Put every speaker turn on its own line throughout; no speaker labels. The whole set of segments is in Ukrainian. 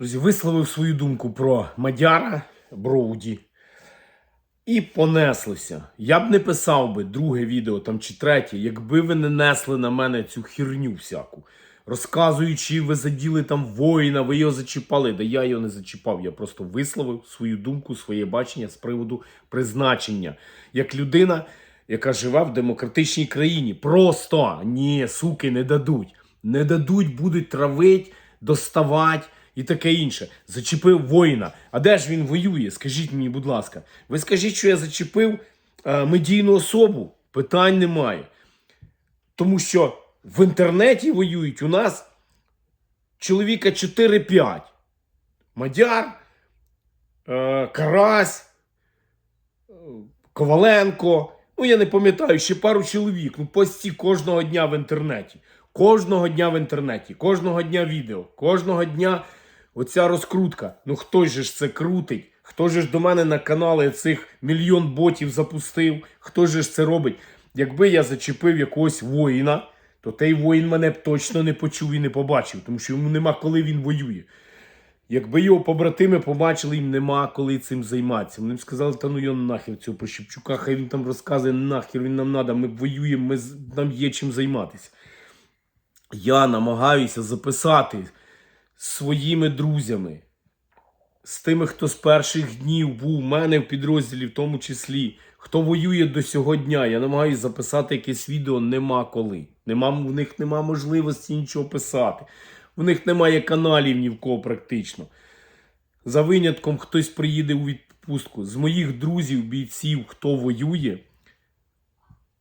Друзі, висловив свою думку про Мадяра Броуді. І понеслося. Я б не писав би друге відео там чи третє, якби ви не несли на мене цю херню всяку. Розказуючи, ви заділи там воїна, ви його зачіпали. Да я його не зачіпав. Я просто висловив свою думку, своє бачення з приводу призначення. Як людина, яка живе в демократичній країні. Просто ні, суки, не дадуть. Не дадуть, будуть травить, доставати і таке інше. Зачепив воїна. А де ж він воює? Скажіть мені, будь ласка. Ви скажіть, що я зачепив е, медійну особу? Питань немає. Тому що в інтернеті воюють у нас чоловіка 4-5. Мадяр, е, Карась, е, Коваленко. Ну, я не пам'ятаю, ще пару чоловік. Ну, пості кожного дня в інтернеті. Кожного дня в інтернеті, кожного дня відео, кожного дня оця розкрутка. Ну хто же ж це крутить? Хто же ж до мене на канали цих мільйон ботів запустив? Хто же ж це робить? Якби я зачепив якогось воїна, то той воїн мене б точно не почув і не побачив, тому що йому нема коли він воює. Якби його побратими побачили, їм нема коли цим займатися. Вони б сказали, та ну його нахер цього Прощепчука, хай він там розказує, нахер він нам надо, ми воюємо, ми, нам є чим займатися. Я намагаюся записати своїми друзями, з тими, хто з перших днів був у мене в підрозділі, в тому числі, хто воює до сього дня. Я намагаюся записати якесь відео нема коли. Нема, в них нема можливості нічого писати. В них немає каналів ні в кого практично. За винятком хтось приїде у відпустку. З моїх друзів, бійців, хто воює,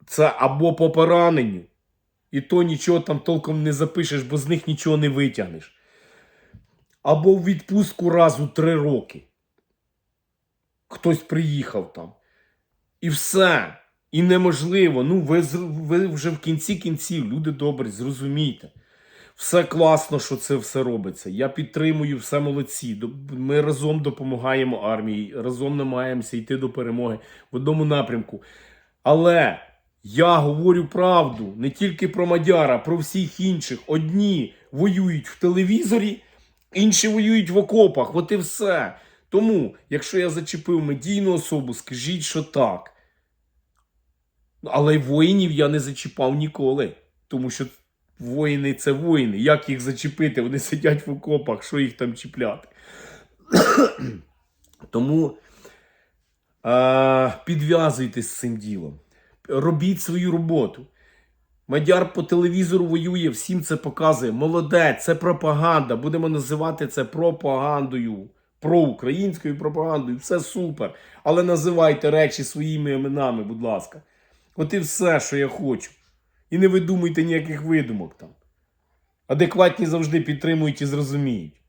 це або по пораненню, і то нічого там толком не запишеш, бо з них нічого не витягнеш. Або в відпустку раз у три роки. Хтось приїхав там. І все. І неможливо. Ну, ви, ви вже в кінці кінців, люди добрі, зрозумійте. Все класно, що це все робиться. Я підтримую все молодці. Ми разом допомагаємо армії, разом намагаємося йти до перемоги в одному напрямку. Але я говорю правду не тільки про Мадяра, про всіх інших. Одні воюють в телевізорі, інші воюють в окопах. От і все. Тому, якщо я зачепив медійну особу, скажіть, що так. Але воїнів я не зачіпав ніколи. Тому що воїни це воїни. Як їх зачепити? Вони сидять в окопах, що їх там чіпляти. Тому е, підв'язуйтесь з цим ділом. Робіть свою роботу. Мадяр по телевізору воює, всім це показує. Молодець, це пропаганда. Будемо називати це пропагандою. Проукраїнською пропагандою. Все супер. Але називайте речі своїми іменами, будь ласка. От і все, що я хочу. І не видумуйте ніяких видумок там. Адекватні завжди підтримують і зрозуміють.